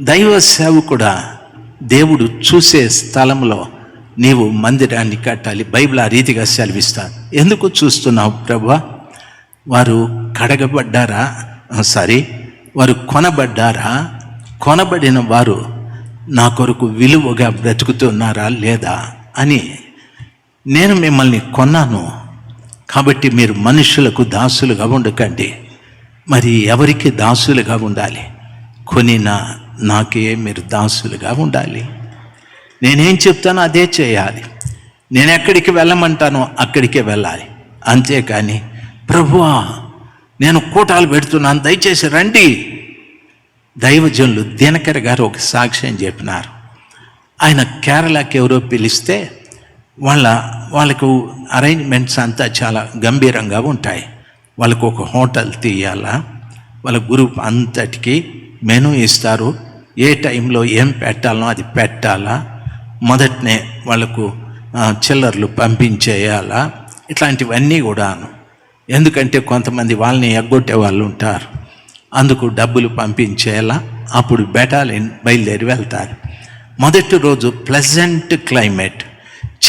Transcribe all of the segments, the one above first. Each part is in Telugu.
దైవ సేవకుడా దేవుడు చూసే స్థలంలో నీవు మందిరాన్ని కట్టాలి బైబిల్ ఆ రీతిగా సెలవిస్తాను ఎందుకు చూస్తున్నావు ప్రభా? వారు కడగబడ్డారా? సారీ వారు కొనబడ్డారా? కొనబడిన వారు నా కొరకు విలువగా బ్రతుకుతున్నారా లేదా అని నేను మిమ్మల్ని కొన్నాను. కాబట్టి మీరు మనుషులకు దాసులుగా ఉండకండి. మరి ఎవరికి దాసులుగా ఉండాలి? కొనిన నాకే మీరు దాసులుగా ఉండాలి. నేనేం చెప్తానో అదే చేయాలి. నేను ఎక్కడికి వెళ్ళమంటానో అక్కడికే వెళ్ళాలి. అంతేకాని ప్రభువా నేను కూటాలు పెడుతున్నాను దయచేసి రండి. దైవజనులు దినకర్ గారు ఒక సాక్ష్యం చెప్పినారు. ఆయన కేరళకి ఎవరో పిలిస్తే వాళ్ళ వాళ్ళకు అరేంజ్మెంట్స్ అంతా చాలా గంభీరంగా ఉంటాయి. వాళ్ళకు ఒక హోటల్ తీయాలా? వాళ్ళ గ్రూప్ అంతటికి మెనూ ఇస్తారు. ఏ టైంలో ఏం పెట్టాలనో అది పెట్టాలా. మొదటనే వాళ్ళకు చిల్లర్లు పంపించేయాలా. ఇట్లాంటివన్నీ కూడాను. ఎందుకంటే కొంతమంది వాళ్ళని ఎగ్గొట్టే వాళ్ళు ఉంటారు. అందుకు డబ్బులు పంపించేలా అప్పుడు బెటాలియన్ బయలుదేరి వెళ్తారు. మొదటి రోజు ప్లెజెంట్ క్లైమేట్.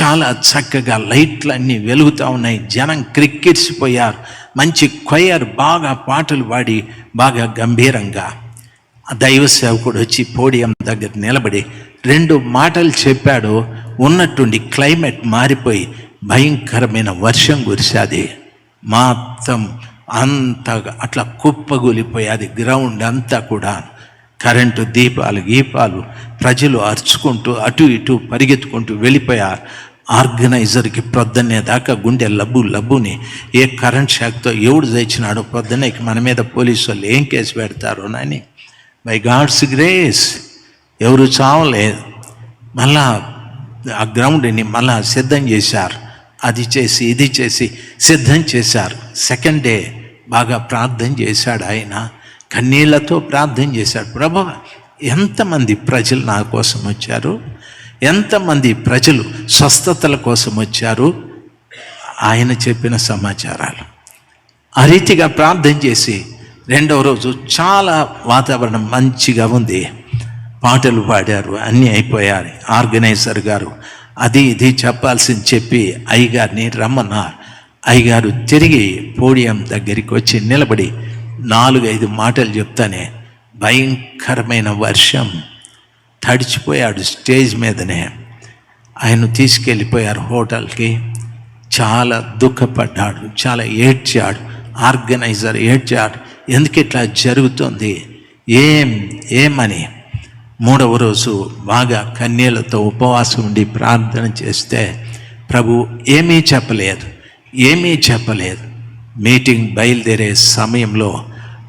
చాలా చక్కగా లైట్లు అన్నీ వెలుగుతూ ఉన్నాయి. జనం క్రిక్కిరిసిపోయారు. మంచి కొయ్యర్ బాగా పాటలు పాడి బాగా గంభీరంగా. ఆ దైవ సేవకుడు వచ్చి పోడియం దగ్గర నిలబడి రెండు మాటలు చెప్పాడు. ఉన్నట్టుండి క్లైమేట్ మారిపోయి భయంకరమైన వర్షం కురిసాది మొత్తం అంత అట్లా కుప్పగూలిపోయి అది గ్రౌండ్ అంతా కూడా. కరెంటు దీపాలు గీపాలు ప్రజలు అరుచుకుంటూ అటు ఇటు పరిగెత్తుకుంటూ వెళ్ళిపోయారు. ఆర్గనైజర్కి ప్రొద్దున్నే దాకా గుండె లబ్బు లబ్బుని ఏ కరెంట్ షాక్తో ఎవడు తెచ్చినాడో పొద్దున్నే మన మీద పోలీసు వాళ్ళు ఏం కేసు పెడతారోనని బై గాడ్స్ గ్రేస్. ఎవరు చావలేదు మళ్ళా ఆ గ్రౌండ్ని మళ్ళా సిద్ధం చేశారు. అది చేసి ఇది చేసి సిద్ధం చేశారు. సెకండ్ డే బాగా ప్రార్థన చేశాడు ఆయన. కన్నీళ్ళతో ప్రార్థన చేశాడు. ప్రభా ఎంతమంది ప్రజలు నా కోసం వచ్చారు? ఎంతమంది ప్రజలు స్వస్థతల కోసం వచ్చారు? ఆయన చెప్పిన సమాచారాలు. ఆ రీతిగా ప్రార్థన చేసి రెండవ రోజు చాలా వాతావరణం మంచిగా ఉంది. పాటలు పాడారు అన్నీ అయిపోయారు ఆర్గనైజర్ గారు అది ఇది చెప్పాల్సింది చెప్పి అయ్యగారిని రమ్మన్నారు. అయ్యగారు తిరిగి పోడియం దగ్గరికి వచ్చి నిలబడి నాలుగైదు మాటలు చెప్తానే భయంకరమైన వర్షం తడిచిపోయాడు స్టేజ్ మీదనే. ఆయన తీసుకెళ్ళిపోయారు హోటల్కి. చాలా దుఃఖపడ్డాడు చాలా ఏడ్చాడు ఆర్గనైజర్ ఏడ్చాడు. ఎందుకు ఇట్లా జరుగుతుంది? ఏం ఏమని? మూడవ రోజు బాగా కన్యలతో ఉపవాసం ఉండి ప్రార్థన చేస్తే ప్రభు ఏమీ చెప్పలేదు ఏమీ చెప్పలేదు. మీటింగ్ బయలుదేరే సమయంలో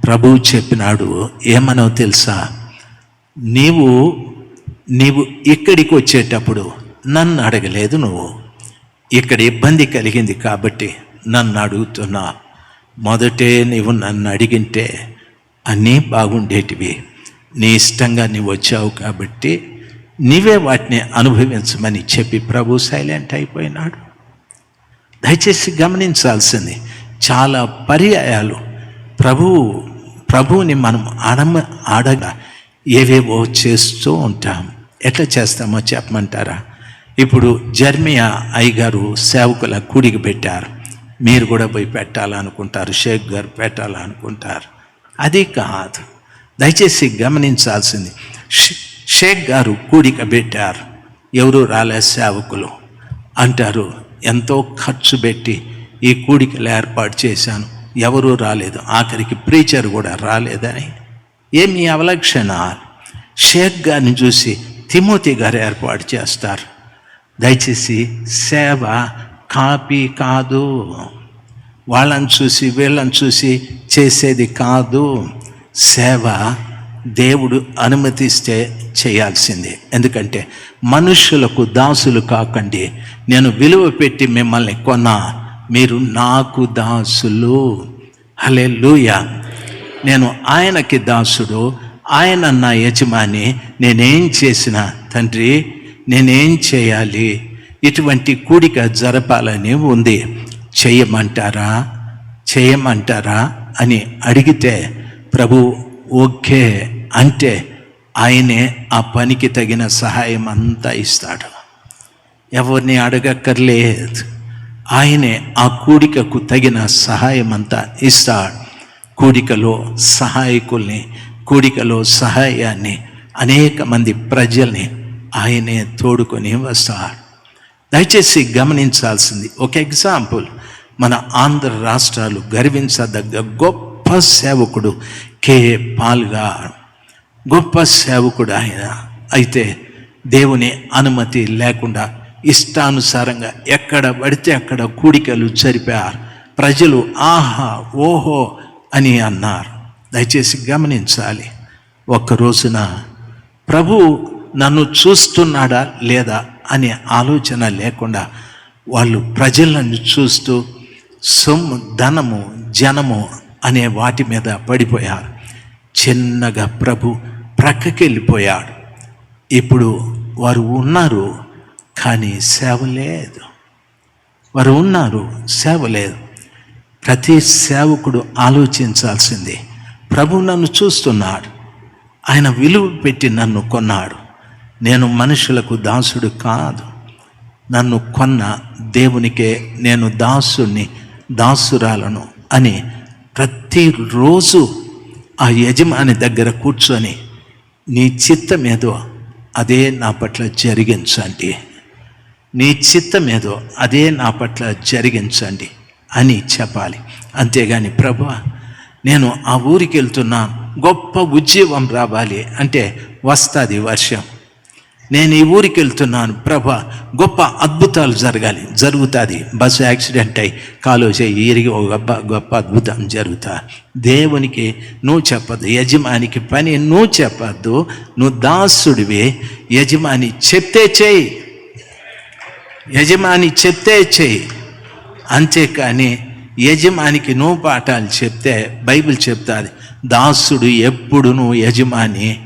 ప్రభు చెప్పినాడు ఏమనో తెలుసా? నీవు నీవు ఇక్కడికి వచ్చేటప్పుడు నన్ను అడగలేదు నువ్వు. ఇక్కడ ఇబ్బంది కలిగింది కాబట్టి నన్ను అడుగుతున్నా. మొదటే నీవు నన్ను అడిగింటే అన్నీ బాగుండేటివి. నీ ఇష్టంగా నీవు వచ్చావు కాబట్టి నీవే వాటిని అనుభవించమని చెప్పి ప్రభు సైలెంట్ అయిపోయినాడు. దయచేసి గమనించాల్సింది చాలా పర్యాయాలు. ప్రభువు ప్రభువుని మనం అడమ ఆడగా ఏవేవో చేస్తూ ఉంటాం. ఎట్లా చేస్తామో చెప్పమంటారా? ఇప్పుడు జర్మియా అయ్యగారు సేవకుల కూడికి పెట్టారు. మీరు కూడా పోయి పెట్టాలనుకుంటారు షేక్ గారు పెట్టాలనుకుంటారు. అది కాదు. దయచేసి గమనించాల్సింది. షే- షేక్ గారు కూడిక పెట్టారు. ఎవరు రాలే సేవకులు అంటారు. ఎంతో ఖర్చు పెట్టి ఈ కూడికలు ఏర్పాటు చేశాను. ఎవరూ రాలేదు. ఆఖరికి ప్రీచర్ కూడా రాలేదని. ఏమి అవలక్షణ షేక్ గారిని చూసి తిమోతి గారు ఏర్పాటు చేస్తారు. దయచేసి సేవ కాపీ కాదు. వాళ్ళని చూసి వీళ్ళని చూసి చేసేది కాదు. సేవ దేవుడు అనుమతిస్తే చేయాల్సిందే. ఎందుకంటే మనుషులకు దాసులు కాకండి. నేను విలువ పెట్టి మిమ్మల్ని కొన్నా. మీరు నాకు దాసులు. హలే నేను ఆయనకి దాసుడు. ఆయన నా యజమాని. నేనేం చేసిన తండ్రి నేనేం చేయాలి? ఇటువంటి కూడిక జరపాలని ఉంది. చేయమంటారా? చేయమంటారా? అని అడిగితే ప్రభు ఓకే అంటే ఆయనే ఆ పనికి తగిన సహాయం అంతా ఇస్తాడు. ఎవరిని అడగక్కర్లేదు. ఆయనే ఆ కూడికకు తగిన సహాయం అంతా ఇస్తాడు. కూడికలో సహాయకుల్ని కూడికలో సహాయాన్ని అనేక మంది ప్రజల్ని ఆయనే తోడుకొని వస్తాడు. దయచేసి గమనించాల్సింది. ఒక ఎగ్జాంపుల్. మన ఆంధ్ర రాష్ట్రాలు గర్వించదగ్గ గొప్ప సేవకుడు కే పాల్గా గొప్ప సేవకుడు ఆయన. అయితే దేవుని అనుమతి లేకుండా ఇష్టానుసారంగా ఎక్కడ పడితే అక్కడ కూడికలు జరిపారు. ప్రజలు ఆహా ఓహో అని అన్నారు. దయచేసి గమనించాలి. ఒక్క రోజున ప్రభు నన్ను చూస్తున్నాడా లేదా అనే ఆలోచన లేకుండా వాళ్ళు ప్రజలను చూస్తూ సొమ్ము ధనము జనము అనే వాటి మీద పడిపోయారు. చిన్నగా ప్రభు ప్రక్కకి వెళ్ళిపోయాడు ఇప్పుడు వారు ఉన్నారు కానీ సేవ లేదు. వారు ఉన్నారు సేవ లేదు. ప్రతి సేవకుడు ఆలోచించాల్సింది. ప్రభు నన్ను చూస్తున్నాడు. ఆయన విలువ పెట్టి నన్ను కొన్నాడు. నేను మనుషులకు దాసుడు కాదు. నన్ను కొన్న దేవునికే నేను దాసుని దాసురాలను అని ప్రతిరోజు ఆ యజమాని దగ్గర కూర్చొని నీ చిత్తం ఏదో అదే నా పట్ల జరిగించండి. నీ చిత్తం ఏదో అదే నా పట్ల జరిగించండి అని చెప్పాలి. అంతేగాని ప్రభు నేను ఆ ఊరికి వెళ్తున్నాను గొప్ప ఉద్యోగం రావాలి అంటే వస్తుంది వర్షం. నేను ఈ ఊరికి వెళ్తున్నాను. ప్రభ గొప్ప అద్భుతాలు జరగాలి. జరుగుతుంది. బస్సు యాక్సిడెంట్ అయి కాలు చేయి ఇరిగి ఒక గొప్ప గొప్ప అద్భుతం జరుగుతా. దేవునికి నువ్వు చెప్పద్దు యజమానికి పని నువ్వు చెప్పద్దు నువ్వు దాసుడివి. యజమాని చెప్తే చేయి యజమాని చెప్తే చేయి అంతేకాని యజమానికి నువ్వు పాఠాలు చెప్తే బైబిల్ చెప్తాది. దాసుడు ఎప్పుడు నువ్వు యజమాని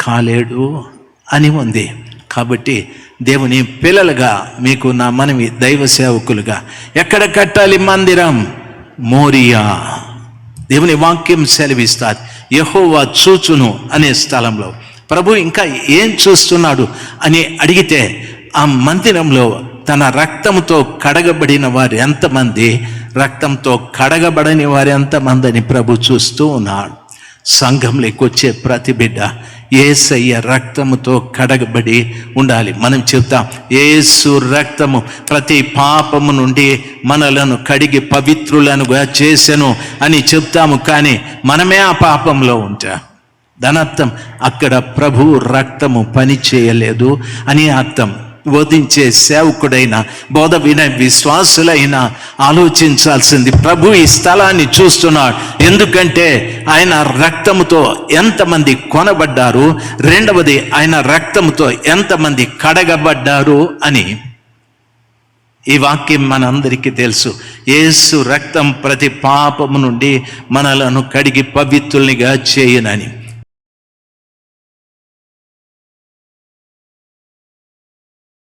కాలేడు. అని ఉంది. కాబట్టి దేవుని పిల్లలుగా మీకు నా మనవి దైవ సేవకులుగా ఎక్కడ కట్టాలి మందిరం? మోరియా. దేవుని వాక్యం సెలవిస్తారు. యహోవా చూచును అనే స్థలంలో. ప్రభు ఇంకా ఏం చూస్తున్నాడు అని అడిగితే ఆ మందిరంలో తన రక్తంతో కడగబడిన వారు ఎంతమంది? రక్తంతో కడగబడని వారు ఎంతమంది అని ప్రభు చూస్తూ ఉన్నాడు. సంఘంలోకి వచ్చే ప్రతి బిడ్డ ఏసయ్య రక్తముతో కడగబడి ఉండాలి. మనం చెప్తాం ఏసు రక్తము ప్రతి పాపము నుండి మనలను కడిగి పవిత్రులనుగా చేసెను అని చెప్తాము. కానీ మనమే ఆ పాపంలో ఉంటాం దానర్థం అక్కడ ప్రభు రక్తము పని చేయలేదు అని అర్థం. బోధించే సేవకుడైన బోధ విన విశ్వాసులైన ఆలోచించాల్సింది. ప్రభు ఈ స్థలాన్ని చూస్తున్నాడు. ఎందుకంటే ఆయన రక్తముతో ఎంతమంది కొనబడ్డారు? రెండవది ఆయన రక్తముతో ఎంతమంది కడగబడ్డారు అని ఈ వాక్యం మనందరికీ తెలుసు. యేసు రక్తం ప్రతి పాపము నుండి మనలను కడిగి పవిత్రునిగా చేయనని.